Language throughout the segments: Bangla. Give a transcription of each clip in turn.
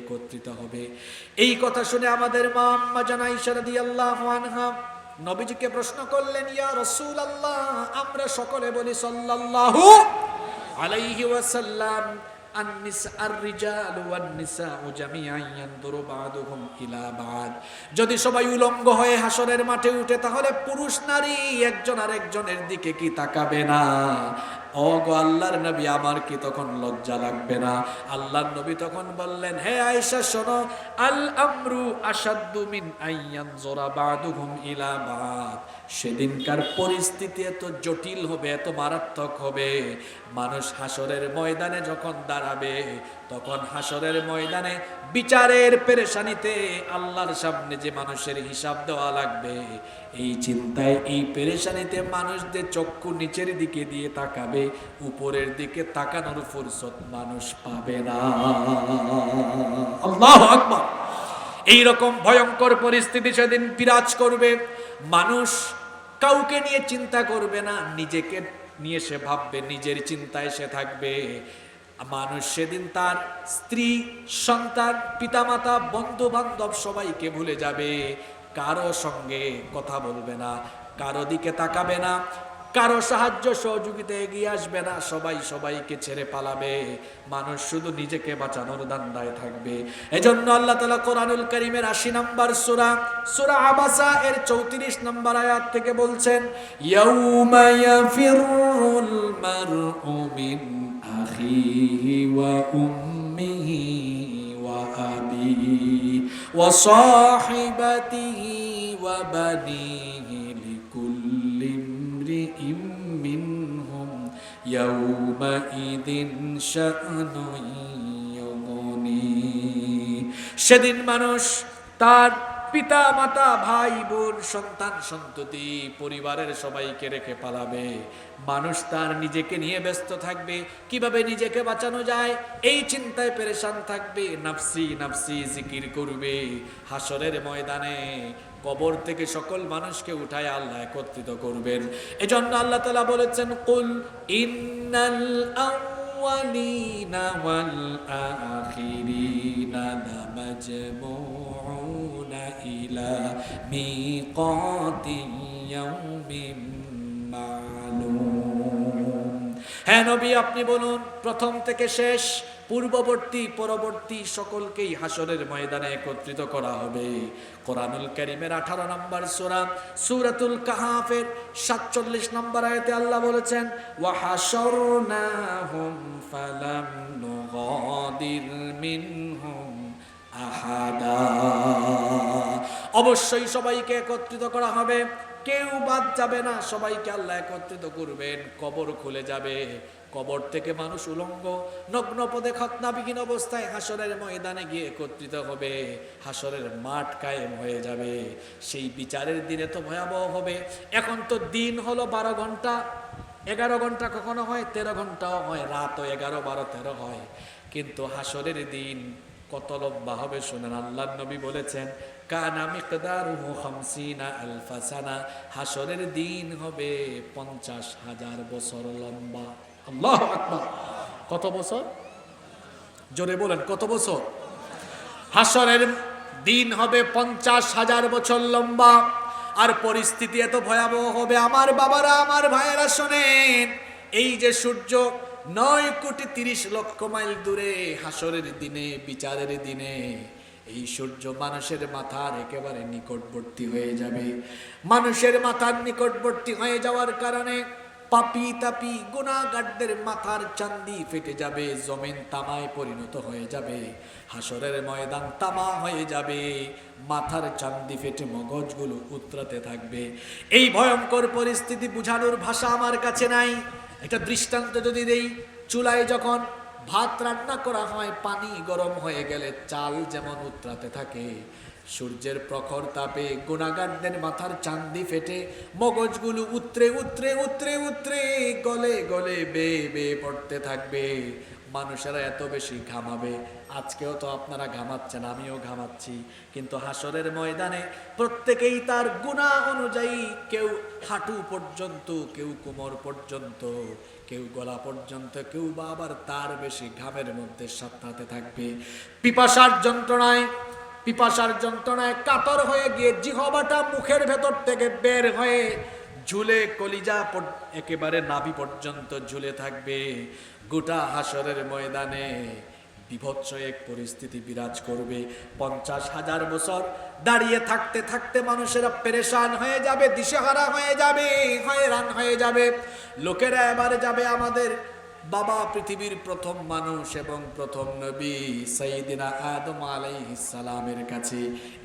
একত্রিত হবে। এই কথা শুনে আমাদের মা আম্মা জানাই সারাদি আল্লাহ নবীজিকে প্রশ্ন করলেন, ইয়া রসুল আল্লাহ আমরা সকলে বলি সাল্লাহ আলাইহি ওয়াসাল্লাম যদি সবাই উলঙ্গ হয়ে হাসরের মাঠে উঠে, তাহলে পুরুষ নারী একজন আর একজনের দিকে কি তাকাবে না? ও গো আল্লাহর নবী, আমার কি তখন লজ্জা লাগবে না? আল্লাহর নবী তখন বললেন, হে আয়েশা, শোনো আল আমরু আসাদ্দু মিন আইয়ান জোরা বাদুহুম ইলা বাদ। সেদিনকার পরিস্থিতি এত জটিল হবে, এত মারাত্মক হবে। মানুষ হাসরের ময়দানে যখন দাঁড়াবে, তখন হাসরের ময়দানে বিচারের পেরেশানিতে আল্লাহর সামনে যে মানুষের হিসাব দেওয়া লাগবে, এই চিন্তায়, এই পেরেশানিতে মানুষদের চক্ষু নিচের দিকে দিয়ে তাকাবে, উপরের দিকে তাকানোর ফুরসত মানুষ পাবে না। আল্লাহ আকবার! এই রকম ভয়ঙ্কর পরিস্থিতি সেদিন বিরাজ করবে। মানুষ কাউকে নিয়ে চিন্তা করবে না, নিজেকে নিয়ে সে ভাববে, নিজের চিন্তায় সে থাকবে। মানুষ সেদিন তার স্ত্রী, সন্তান, পিতামাতা বন্ধু বান্ধব সবাইকে ভুলে যাবে। কারও সঙ্গে কথা বলবে না, কারও দিকে তাকাবে না কারও সাহায্য সহযোগিতা এগিয়ে আসবে না। সবাই সবাইকে ছেড়ে পালাবে। মানুষ শুধু নিজেকে বাঁচানোর দান্দায় থাকবে। এজন্য আল্লাহ তালা কোরআনুল করিমের আশি নম্বর সুরা সুরা আবাসা এর চৌত্রিশ নম্বর আয়াত থেকে বলছেন, ইয়াউমা ইয়াফিরুল ইমরিইম মিনহুম ইয়াউমাইদিন শা'নুন ইউগনি সেদিন মানুষ তার পিতা, মাতা, ভাই, বোন, সন্তান, সন্ততি, পরিবারের সবাইকে রেখে পালাবে। মানুষ তার নিজেকে নিয়ে ব্যস্ত থাকবে। কীভাবে নিজেকে বাঁচানো যায়? এই চিন্তায় পেরেশান থাকবে। নাফসি নাফসি জিকির করবে। হাসরের ময়দানে কবর থেকে সকল মানুষকে উঠায় আল্লাহ একত্রিত করবেন। এজন্য আল্লাহ তালা বলেছেন, কুল ইন্নাল আওয়ালিনা ওয়াল আখিরিনা দামাজমুন إلى ميقات يوم معلوم হ্যাঁ নবী আপনি বলুন প্রথম থেকে শেষ পূর্ববর্তী পরবর্তী সকলকেই হাসরের ময়দানে একত্রিত করা হবে কোরআনুল করিমের আঠারো নম্বর সুরা সুরাতুল কাহাফের সাতচল্লিশ নম্বর আয়তে আল্লাহ বলেছেন ওয়াহাশরনাহুম ফালাম নুগাদির মিনহুম আহাদা অবশ্যই সবাইকে একত্রিত করা হবে। কেউ বাদ যাবে না, সবাইকে আল্লাহ একত্রিত করবেন। কবর খুলে যাবে। কবর থেকে মানুষ উলঙ্গ, নগ্ন পদে খতনাবিহীন অবস্থায় হাসরের ময়দানে গিয়ে একত্রিত হবে। হাসরের মাঠ কায়েম হয়ে যাবে। সেই বিচারের দিনে তো ভয়াবহ হবে। এখন তো দিন হলো বারো ঘণ্টা। এগারো ঘণ্টা কখনো হয়? তেরো ঘন্টাও হয়। রাতও এগারো, বারো, তেরো হয়। কিন্তু হাসরের দিন কত লম্বা হবে শুনেন। আল্লাহ নবী বলেছেন কানা মিকদারুহু খামসিনা হাসরের দিন হবে পঞ্চাশ হাজার বছর লম্বা। আল্লাহ কত বছর? জোরে বলেন, কত বছর? হাসরের দিন হবে পঞ্চাশ হাজার বছর লম্বা। আর পরিস্থিতি এত ভয়াবহ হবে। আমার বাবারা, আমার ভাইয়েরা শোনেন, এই যে সূর্য নয় কোটি তিরিশ লক্ষ মাইল দূরে হাসরের দিনে, বিচারের দিনে এই সূর্য মানুষের মাথার একেবারে নিকটবর্তী হয়ে যাবে। মানুষের মাথার নিকটবর্তী হয়ে যাওয়ার কারণে পাপি তাপি গুণাগারদের মাথার চান্দি ফেটে যাবে, জমিন তামায় পরিণত হয়ে যাবে, হাসরের ময়দান তামা হয়ে যাবে, মাথার চান্দি ফেটে মগজগুলো উতরাতে থাকবে। এই ভয়ঙ্কর পরিস্থিতি বুঝানোর ভাষা আমার কাছে নাই। একটা দৃষ্টান্ত যদি দেই, চুলায় যখন ভাত রান্না করা হয়, পানি গরম হয়ে গেলে চাল যেমন উতরাতে থাকে। সূর্যের প্রখর তাপে গুণাগারদের মাথার চান্দি ফেটে, মগজগুলো উত্রে উত্রে উত্রে উত্রে গলে গলে, বে বে পড়তে থাকবে। মানুষেরা এত বেশি ঘামাবে। আজকেও তো আপনারা ঘামাচ্ছেন, আমিও ঘামাচ্ছি। কিন্তু হাসরের ময়দানে প্রত্যেকেই তার গুণা অনুযায়ী কেউ হাঁটু পর্যন্ত, কেউ কোমর পর্যন্ত, কেউ গলা পর্যন্ত, কেউ বা আবার তার বেশি ঘামের মধ্যে সাতটাতে থাকবে। পিপাসার যন্ত্রণায় পিপাসার যন্ত্রণায় কাতর হয়ে গিয়ে জিহবাটা মুখের ভেতর থেকে বের হয়ে ঝুলে কলিজা একেবারে নাভি পর্যন্ত ঝুলে থাকবে। গোটা হাসরের ময়দানে বিভৎস এক পরিস্থিতি বিরাজ করবে। পঞ্চাশ হাজার বছর দাঁড়িয়ে থাকতে থাকতে মানুষেরা পেরেশান হয়ে যাবে, দিশেহারা হয়ে যাবে, হয়রান হয়ে যাবে। লোকেরা এবারে যাবে আমাদের বাবা পৃথিবীর প্রথম মানুষ এবং প্রথম নবী সাইদিনা আদম সালামের কাছে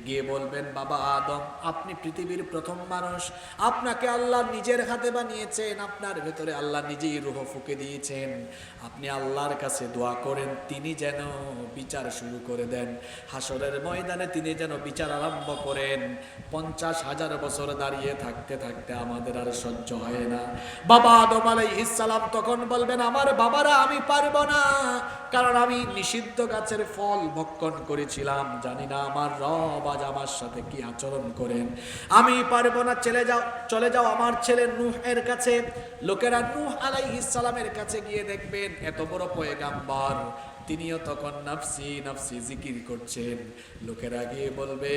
গিয়ে বলবেন, বাবা আদম, আপনি পৃথিবীর প্রথম মানুষ। আপনাকে আল্লাহ নিজের হাতে বানিয়েছেন, আপনার ভেতরে আল্লাহ নিজেই রুহ ফুকে দিয়েছেন। আপনি আল্লাহর কাছে দোয়া করেন, তিনি যেন বিচার শুরু করে দেন। হাসরের ময়দানে তিনি যেন বিচার আরম্ভ করেন। পঞ্চাশ হাজার বছর দাঁড়িয়ে থাকতে থাকতে আমাদের আর সহ্য হয় না। বাবা আদম আলাই সালাম তখন বলবেন, আমার বাবারা, আমি পারব না। কারণ আমি নিষিদ্ধ গাছের ফল ভক্ষণ করেছিলাম। জানি না আমার রব আজ আমার সাথে কি আচরণ করেন। আমি পারব না, চলে যাও চলে যাও আমার ছেলে নুহ এর কাছে। লোকেরা নুহ আলাইহিস সালামের কাছে গিয়ে দেখবেন, এত বড় পয়গাম্বর। তিনিও তখন নাফসি নাফসি জিকির করছেন। লোকেরা গিয়ে বলবে,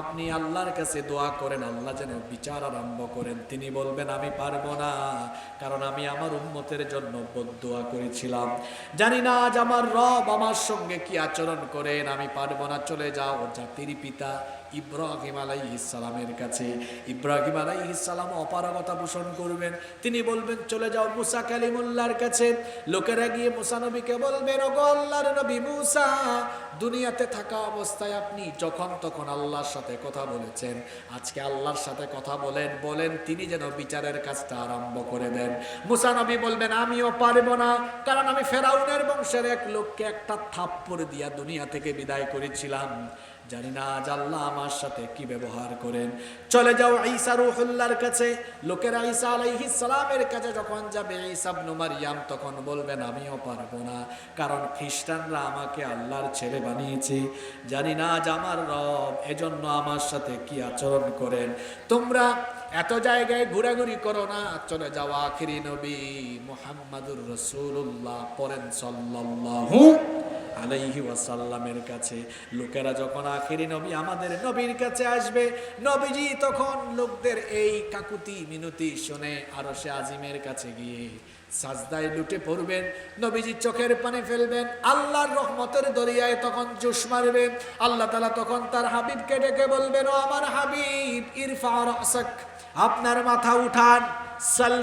আপনি আল্লাহর কাছে দোয়া করেন, আল্লাহ যেন বিচার আরম্ভ করেন। তিনি বলবেন, আমি পারব না, কারণ আমি আমার উন্মতের জন্য দোয়া করেছিলাম। জানি না আজ আমার রব আমার সঙ্গে কি আচরণ করেন, আমি পারব না, চলে যাও। জাতির পিতা ইব্রাহিম আলাইহিসসালামের কাছে। ইব্রাহিম আলাইহিসসালাম অপারগতা পোষণ করবেন। তিনি বলবেন, চলে যাও মুসা কালিমুল্লাহর কাছে। লোকেরা গিয়ে মুসা নবীকে বলবেন ওগো আল্লাহর নবী মুসা, দুনিয়াতে থাকা অবস্থায় আপনি যখন তখন আল্লাহর সাথে কথা বলেছেন। আজকে আল্লাহর সাথে কথা বলেন বলেন তিনি যেন বিচারের কাজটা আরম্ভ করে দেন। মুসা নবী বলবেন, আমিও পারব না, কারণ আমি ফেরাউনের বংশের এক লোককে একটা থাপ্পড় দিয়া দুনিয়া থেকে বিদায় করেছিলাম। জানি না আজ আল্লাহ আমার সাথে কি ব্যবহার করেন। চলে যাও ঈসা রুহুল্লাহর কাছে। লোকেরা ঈসা আলাইহিস সালামের কাছে যখন যাবে, ঈসা ইবনে মারইয়াম তখন বলবেন, আমিও পারব না। কারণ খ্রিস্টানরা আমাকে আল্লাহর ছেলে বানিয়েছে। জানি না আজ আমার রব এজন্য আমার সাথে কি আচরণ করেন। তোমরা এত জায়গায় ঘোরাঘুরি করো না। চলে যাও আখিরি নবী মুহাম্মাদুর রাসূলুল্লাহ পড়েন সাল্লাল্লাহু আলাইহি ওয়াসাল্লামের কাছে। লোকেরা যখন আখেরি নবী আমাদের নবীর কাছে আসবে, নবীজি তখন লোকদের এই কাকুতি মিনতি শুনে আরও সে আজিমের কাছে গিয়ে সাজদায় লুটে পড়বেন, নবীজি চোখের পানি ফেলবেন, আল্লাহর রহমতের দরিয়ায় তখন জোশ মারবেন আল্লাহ তালা তখন তার হাবিবকে ডেকে বলবেন, ও আমার হাবিব, ইরফা রাসাক, আপনার মাথা উঠান, সাল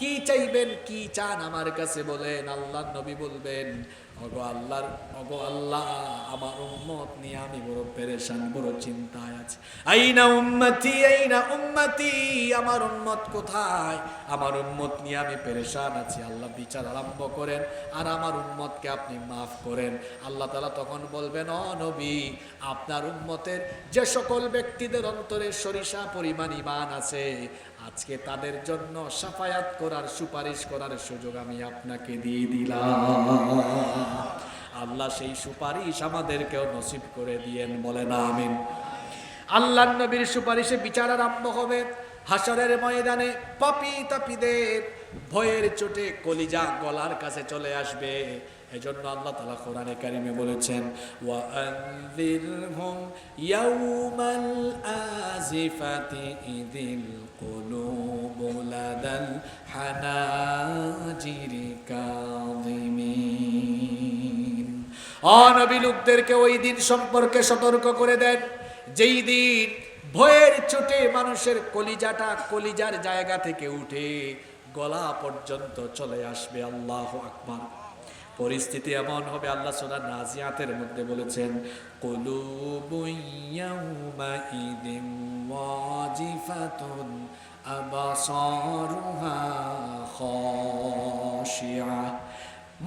কি চাইবেন, কি চান আমার কাছে বলেন। আল্লাহ নবী বলবেন অগো আল্লাহর অগো আল্লাহ, আমার উম্মত নিয়ে আমি বড় পেরেশান, বড় চিন্তায় আছি। আইনা উম্মতি আইনা উম্মতি, আমার উম্মত কোথায়? আমার উম্মত নিয়ে আমি পেরেশান আছি। আল্লাহ বিচার আরম্ভ করেন, আর আমার উম্মতকে আপনি মাফ করেন। আল্লাহ তালা তখন বলবেন অ নবী, আপনার উম্মতের যে সকল ব্যক্তিদের অন্তরে সরিষা পরিমাণ ইমান আছে আজকে তাদের জন্য সাফায়াত করার সুপারিশ করার সুযোগ আমি আপনাকে দিয়ে দিলাম। আল্লাহ সেই সুপারিশ আমাদেরকেও নসিব করে দিয়েন বলে না আমিন। আল্লাহ নবীর সুপারিশে বিচার আরম্ভ হবে হাসরের ময়দানে পাপি তাপিদের ভয়ের চোটে কলিজা গলার কাছে চলে আসবে। এজন্য আল্লাহ তালা কোরআনে কারিমে বলেছেন ওয়াআনযিরহুম ইয়াউমাল আজিফাতি ওই দিন সম্পর্কে সতর্ক করে দেন। যেই দিন ভয়ের চোটে মানুষের কলিজাটা কলিজার জায়গা থেকে উঠে গলা পর্যন্ত চলে আসবে, আল্লাহ আকবার। পরিস্থিতি এমন হবে, আল্লাহ সোনা নাজিয়াতের মধ্যে বলেছেন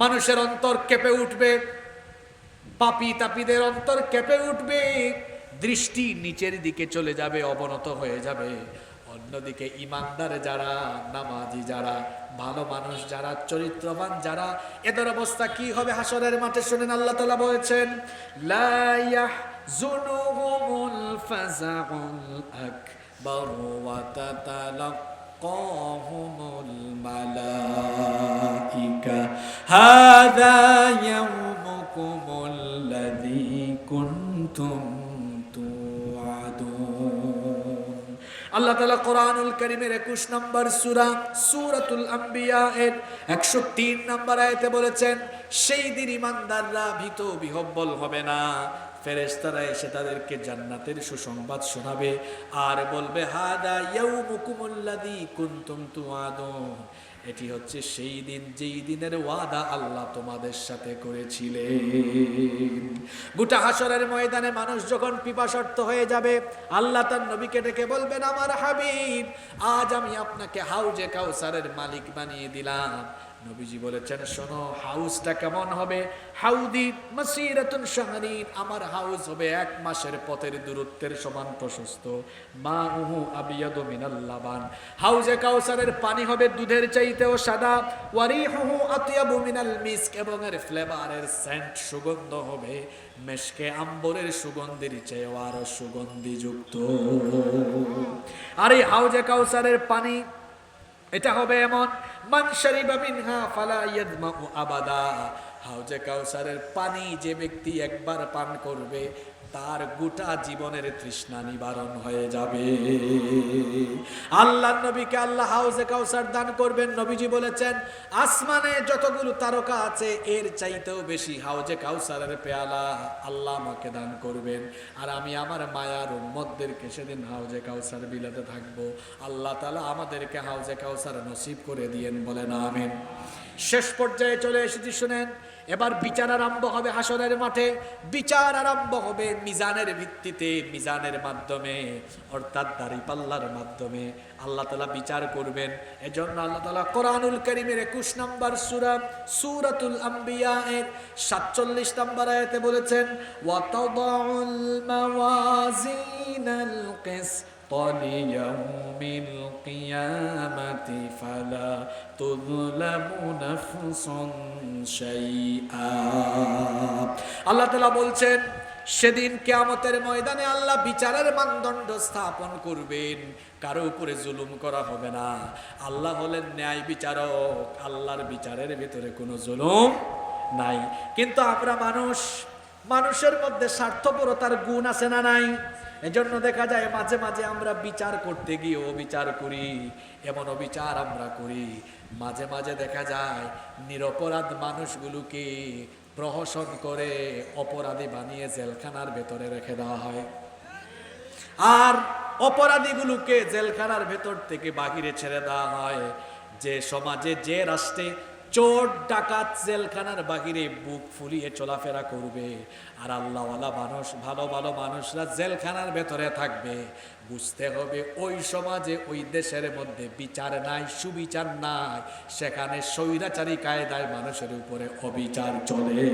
মানুষের অন্তর কেঁপে উঠবে, পাপি তাপিদের অন্তর কেঁপে উঠবে, দৃষ্টি নিচের দিকে চলে যাবে, অবনত হয়ে যাবে। অন্যদিকে ইমানদার যারা, নামাজি যারা, ভালো মানুষ যারা, চরিত্রবান যারা, এদের অবস্থা কি হবে হাসরের মাঠে শুনেন আল্লাহ তালা বলেছেন, লা ইয়াহজুনুহুমুল ফাযাউল আকবার ওয়া তাতালাক্কাহুমুল মালাইকা ইয়াউমুকুমুল্লাযী কুনতুম আল্লাহ তালা কোরআনুল করিমের একুশ নম্বর সুরা সুরাতুল আম্বিয়া এর একশো তিন নম্বর আয়তে বলেছেন, সেই দিন ইমানদাররা ভীত বিহব্বল হবে না। ফেরেস্তারা এসে তাদেরকে জান্নাতের সুসংবাদ শোনাবে আর বলবে, হাদা ইয়াউমুকুমুল্লাযী কুনতুম তুআদুন। এটি হচ্ছে সেই দিন, যেই দিনের ওয়াদা আল্লাহ তোমাদের সাথে করেছিলেন। গোটা হাসরের ময়দানে মানুষ যখন পিপাসর্ত হয়ে যাবে, আল্লাহ তার নবীকে ডেকে বলবেন, আমার হাবিব, আজ আমি আপনাকে হাউজে কাউসারের মালিক বানিয়ে দিলাম। নবীজি বলেছেন, শোনো, হাউসটা কেমন হবে? হাউদি মাসিরাতুন শাহরিন, আমার হাউস হবে এক মাসের পথের দূরত্বের সমান প্রশস্ত। মা উহু আবিয়াদু মিনাল লাবান। হাউজে কাউসারের পানি হবে দুধের চাইতেও সাদা। ওয়ারিহুহু আতিয়াবু মিনাল মিস্ক এবং এর ফ্লেভারের সেন্ট সুগন্ধ হবে। মেশকে আম্বরের সুগন্ধির চেয়েও আরও সুগন্ধিযুক্ত। আর এই হাউজে কাউসারের পানি এটা হবে এমন, মান বা মিনহা ফালা আবাদা। হাউজে কাউসারের পানি যে ব্যক্তি একবার পান করবে তার গোটা জীবনের তৃষ্ণা নিবারণ হয়ে যাবে। আল্লাহ নবীকে আল্লাহ হাউজে কাউসার দান করবেন। নবীজি বলেছেন, আসমানে যতগুলো তারকা আছে, এর চাইতেও বেশি হাউজে কাউসারের পেয়ালা আল্লাহ আমাকে দান করবেন। আর আমি আমার মায়ার উম্মতদেরকে সেদিন হাউজে কাউসার বিলাতে থাকব। আল্লাহ তালা আমাদেরকে হাউজে কাউসার নসিব করে দিয়েন বলেন, আমিন। শেষ পর্যায়ে চলে এসেছি, শুনেন এবার বিচার আরম্ভ হবে হাসরের মাঠে। বিচার আরম্ভ হবে মিজানের ভিত্তিতে, মিজানের মাধ্যমে, অর্থাৎ দাড়িপাল্লার মাধ্যমে। আল্লাহ তালা বিচার করবেন। এজন্য আল্লাহ তালা কোরআনুল করিমের একুশ নম্বর সুরা, সুরাতুল আম্বিয়া এর সাতচল্লিশ নম্বর আয়াতে বলেছেন কিসত ليوم القيامة فلا تظلم نفس شيئا আল্লাহ তালা বলছেন সেদিন কেয়ামতের ময়দানে আল্লাহ বিচারের মানদণ্ড স্থাপন করবেন কারো উপরে জুলুম করা হবে না আল্লাহ হলেন ন্যায় বিচারক আল্লাহর বিচারের ভিতরে কোনো জুলুম নাই কিন্তু আমরা মানুষ মানুষের মধ্যে স্বার্থপরতার গুণ আছে না নাই এজন্য দেখা যায় মাঝে মাঝে আমরা বিচার করতে গিয়ে অবিচার করি, এমন অবিচার আমরা করি। মাঝে মাঝে দেখা যায় নিরপরাধ মানুষগুলোকে প্রহসন করে অপরাধী বানিয়ে জেলখানার ভেতরে রেখে দেওয়া হয়। আর অপরাধীগুলোকে জেলখানার ভেতর থেকে বাহিরে ছেড়ে দেওয়া হয়। যে সমাজে, যে রাষ্ট্রে চোর ডাকাত জেলখানার বাহিরে বুক ফুলিয়ে চলাফেরা করবে। আর আল্লাহওয়ালা মানুষ, ভালো ভালো মানুষরা জেলখানার ভেতরে থাকবে। বুঝতে হবে ওই সমাজে, ওই দেশের মধ্যে বিচার নাই, সুবিচার নাই। সেখানে স্বৈরাচারী কায়দায় মানুষের উপরে অবিচার চলে।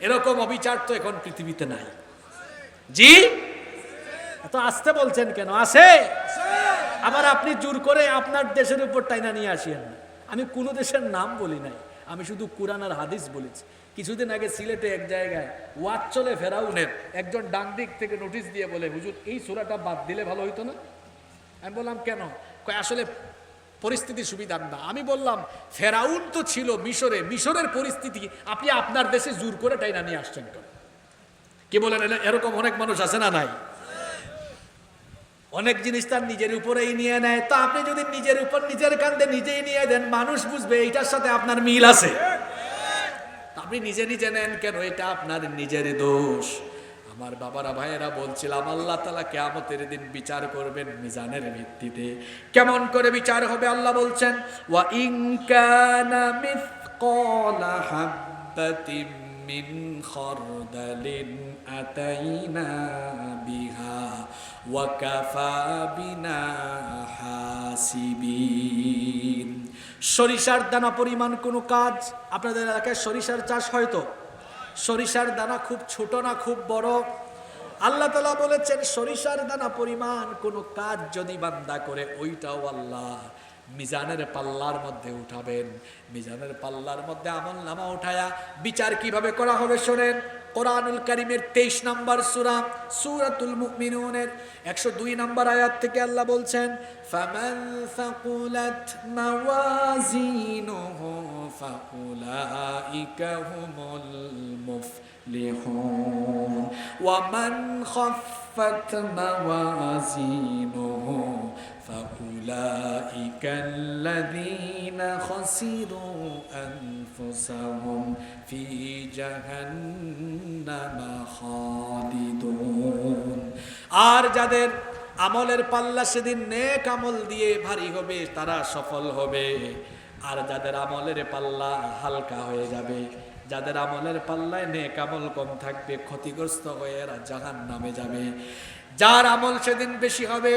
এরকম অবিচার তো এখন পৃথিবীতে নাই। জি? তো আসতে বলছেন কেন? আছে। আবার আপনি জোর করে আপনার দেশের উপর টাইনা নিয়ে আসিয়েন না আমি কোনো দেশের নাম বলি নাই। আমি শুধু কোরআন আর হাদিস বলেছি। কিছুদিন আগে সিলেটে এক জায়গায় ওয়াচ চলে ফেরাউনের, একজন ডান দিক থেকে নোটিশ দিয়ে বলে, হুজুর, এই সুরাটা বাদ দিলে ভালো হইতো না? আমি বললাম, কেন? আসলে পরিস্থিতি সুবিধার না। আমি বললাম, ফেরাউন তো ছিল মিশরে, মিশরের পরিস্থিতি আপনি আপনার দেশে জোর করে টাইনা নিয়ে আসছেন কেন? কি বলেন, এরকম অনেক মানুষ আছে না নাই? অনেক জিনিস তার নিজের উপরেই নিয়ে নেয়। তো আপনি যদি নিজের উপর, নিজের কান্দে নিজেই নিয়ে দেন, মানুষ বুঝবে এইটার সাথে আপনার মিল আছে। আপনি নিজে নিজে নেন, কেন এটা আপনার নিজের দোষ? আমার বাবারা, ভাইয়েরা বলছিলাম, আল্লাহ তালা কেয়ামতের দিন বিচার করবেন মিজানের ভিত্তিতে। কেমন করে বিচার হবে আল্লাহ বলছেন, ওয়া ইনকানা মিথকালা হাব্বাতিন মিন খরদালিন আতাইনা বিহা। সরিষার দানা পরিমাণ কোনো কাজ আপনাদের এলাকায় সরিষার চাষ হয়তো সরিষার দানা খুব ছোট না খুব বড়? আল্লাহ তালা বলেছেন, সরিষার দানা পরিমাণ কোনো কাজ যদি বান্দা করে, ওইটাও আল্লাহ মিজানের পাল্লার মধ্যে উঠাবেন। মিজানের পাল্লার মধ্যে আমল নামা উঠায়া বিচার কীভাবে করা হবে শোনেন? কোরআনুল করিমের তেইশ নম্বর সুরা, সুরাতুল মুমিনুনের একশো দুই নম্বর আয়াত থেকে আল্লাহ বলছেন, ফামান ফাকুলাত মাওয়াজিনুহু হুমুল মুফলিহুন। ওয়ামান খাফফাত মাওয়াজিনুহু فأولئك الذين خسروا أنفسهم في جهنم خالدون আর যাদের আমলের পাল্লা সেদিন নেক আমল দিয়ে ভারী হবে তারা সফল হবে আর যাদের আমলের পাল্লা হালকা হয়ে যাবে যাদের আমলের পাল্লায় নেক আমল কম থাকবে ক্ষতিগ্রস্ত হয়ে এরা জাহান নামে যাবে যার আমল সেদিন বেশি হবে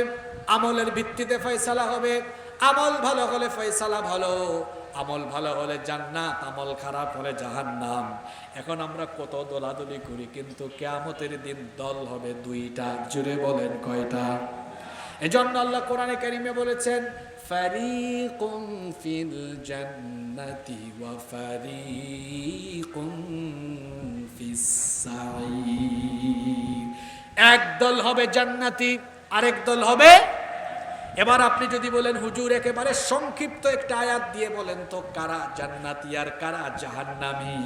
আমলের ভিত্তিতে ফয়সালা হবে। আমল ভালো হলে ফয়সালা ভালো, আমল ভালো হলে জান্নাত, আমল খারাপ হলে জাহান্নাম। এখন আমরা কত দোলাদলি করি, কিন্তু কেয়ামতের দিন দল হবে দুইটা জুড়ে বলেন কয়টা? এজন্য আল্লাহ কোরআনে কারিমে বলেছেন, ফারিকুম ফিল জান্নাতি ওয়া ফারিকুম ফিস এক দল হবে জান্নাতি, আরেক দল হবে এবার আপনি যদি বলেন হুজুর একেবারে সংক্ষিপ্ত একটা আয়াত দিয়ে বলেন তো কারা জান্নাতি আর কারা জাহান্নামী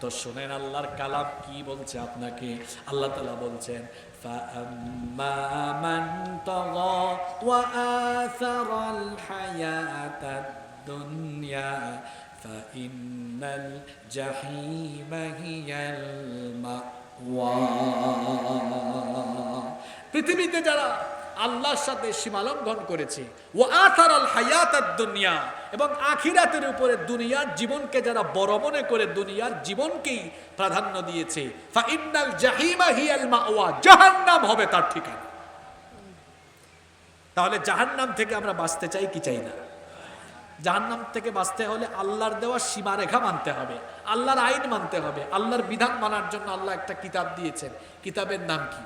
তো শুনেন আল্লাহর কালাম কি বলছে আপনাকে আল্লাহ তালা বলছেন فأما من طغى وآثر الحياة الدنيا فإن الجحيم هي المأوى পৃথিবীতে যারা আল্লাহর সাথে সীমালঙ্ঘন করেছে। ও আথার আল হায়াত দুনিয়া, এবং আখিরাতের উপরে দুনিয়ার জীবনকে যারা বড় মনে করে দুনিয়ার জীবনকেই প্রাধান্য দিয়েছে। জাহান্নাম হবে তার ঠিকানা। তাহলে জাহান্নাম থেকে আমরা বাঁচতে চাই কি চাই না? জাহান্নাম থেকে বাঁচতে হলে আল্লাহর দেওয়া সীমারেখা মানতে হবে, আল্লাহর আইন মানতে হবে। আল্লাহর বিধান মানার জন্য আল্লাহ একটা কিতাব দিয়েছেন। কিতাবের নাম কি?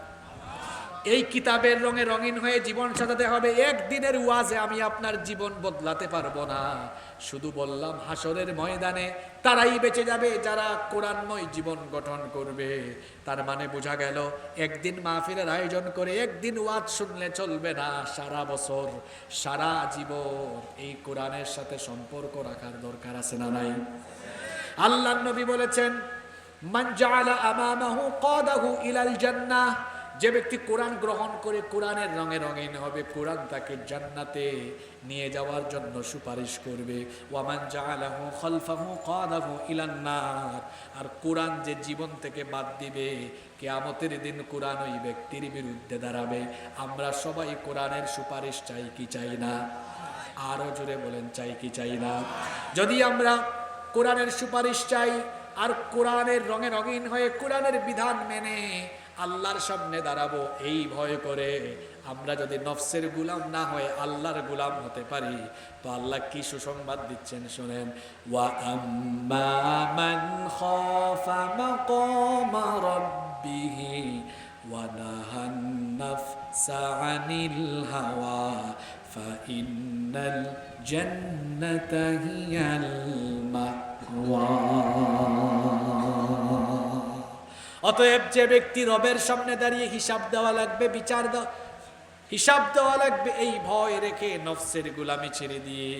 এই কিতাবের রঙে রঙিন হয়ে জীবন সাজাতে হবে। একদিনের ওয়াজে আমি আপনার জীবন বদলাতে পারব না। শুধু বললাম হাসরের ময়দানে তারাই বেঁচে যাবে, যারা কোরআনময় জীবন গঠন করবে। তার মানে বোঝা গেল, একদিন মাহফিলের আয়োজন করে একদিন ওয়াজ শুনলে চলবে না সারা বছর। সারা জীবন এই কোরআনের সাথে সম্পর্ক রাখার দরকার আছে না নাই? আল্লাহ নবী বলেছেন, মান জাআলা আমামাহু, কাদাহু ইলাল জান্নাহ। যে ব্যক্তি কোরআন গ্রহণ করে কোরআনের রঙে রঙিন হবে, কোরআন তাকে জান্নাতে নিয়ে যাওয়ার জন্য সুপারিশ করবে। ওয়ামান জাআলাহু খালফাহু কাদাহু ইলান নার আর কোরআন যে জীবন থেকে বাদ দিবে, কিয়ামতের দিন কোরআন ওই ব্যক্তির বিরুদ্ধে দাঁড়াবে। আমরা সবাই কোরআনের সুপারিশ চাই কি চাই না? আরও জোরে বলেন, চাই কি চাই না? যদি আমরা কোরআনের সুপারিশ চাই, আর কোরআনের রঙে রঙিন হয়ে কোরআনের বিধান মেনে আল্লাহর সামনে দাঁড়াবো, এই ভয় করে। আমরা যদি নফসের গুলাম না হয়ে আল্লাহর গুলাম হতে পারি, তো আল্লাহ কি সুসংবাদ দিচ্ছেন শোনেন? ওয়া অতএব যে ব্যক্তি রবের সামনে দাঁড়িয়ে হিসাব দেওয়া লাগবে, বিচার দেওয়া, হিসাব দেওয়া লাগবে, এই ভয় রেখে নফসের গুলামি ছেড়ে দিয়ে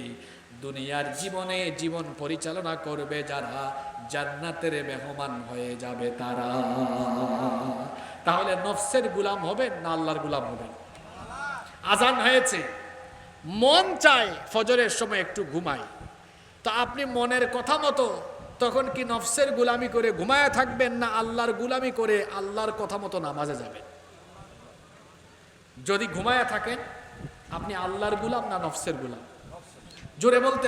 দুনিয়ার জীবনে জীবন পরিচালনা করবে যারা জান্নাতের মেহমান হয়ে যাবে তারা। তাহলে নফসের গুলাম হবে না আল্লাহর গুলাম হবে? আজান হয়েছে। মন চায় ফজরের সময় একটু ঘুমায় তো আপনি মনের কথা মতো তখন কি নফসের গুলামি করে ঘুমায়া থাকবেন না আল্লাহর গুলামি করে আল্লাহর কথা মতো নামাজে যাবেন? যদি ঘুমায়া থাকেন, আপনি আল্লাহর গুলাম না নফসের গুলাম? জোরে বলতে